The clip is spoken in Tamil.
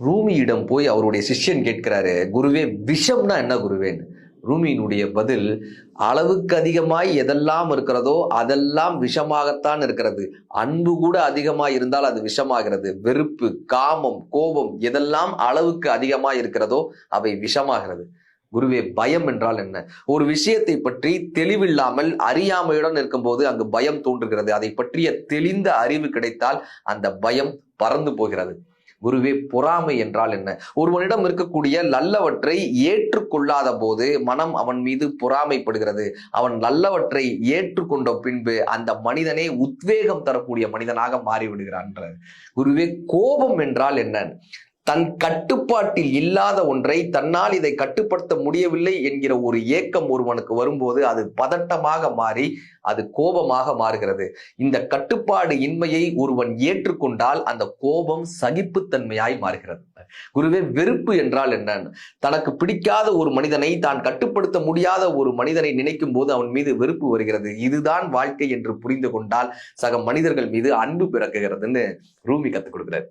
ரூமியிடம் போய் அவருடைய சிஷ்யன் கேட்கிறாரு குருவே விஷம்னா என்ன குருவேன்னு ரூமியினுடைய பதில் அளவுக்கு அதிகமாய் எதெல்லாம் இருக்கிறதோ அதெல்லாம் விஷமாகத்தான் இருக்கிறது. அன்பு கூட அதிகமாக இருந்தால் அது விஷமாகிறது. வெறுப்பு காமம் கோபம் எதெல்லாம் அளவுக்கு அதிகமாக இருக்கிறதோ அவை விஷமாகிறது. குருவே பயம் என்றால் என்ன? ஒரு விஷயத்தை பற்றி தெளிவில்லாமல் அறியாமையுடன் இருக்கும்போது அங்கு பயம் தோன்றுகிறது. அதை பற்றிய தெளிந்த அறிவு கிடைத்தால் அந்த பயம் பறந்து போகிறது. குருவே பொறாமை என்றால் என்ன? ஒருவனிடம் இருக்கக்கூடிய நல்லவற்றை ஏற்றுக்கொள்ளாத போது மனம் அவன் மீது பொறாமைப்படுகிறது. அவன் நல்லவற்றை ஏற்றுக்கொண்ட பின்பு அந்த மனிதனே உத்வேகம் தரக்கூடிய மனிதனாக மாறிவிடுகிறான் குருவே கோபம் என்றால் என்ன? தன் கட்டுப்பாட்டில் இல்லாத ஒன்றை தன்னால் இதை கட்டுப்படுத்த முடியவில்லை என்கிற ஒரு ஏக்கம் ஒருவனுக்கு வரும்போது அது பதட்டமாக மாறி அது கோபமாக மாறுகிறது. இந்த கட்டுப்பாடு இன்மையை ஒருவன் ஏற்றுக்கொண்டால் அந்த கோபம் சகிப்புத்தன்மையாய் மாறுகிறது. குருவே வெறுப்பு என்றால் என்ன? தனக்கு பிடிக்காத ஒரு மனிதனை தான் கட்டுப்படுத்த முடியாத ஒரு மனிதனை நினைக்கும் போது அவன் மீது வெறுப்பு வருகிறது. இதுதான் வாழ்க்கை என்று புரிந்து கொண்டால் சக மனிதர்கள் மீது அன்பு பிறக்குகிறதுன்னு ரூமி கத்துக் கொடுக்கிறார்.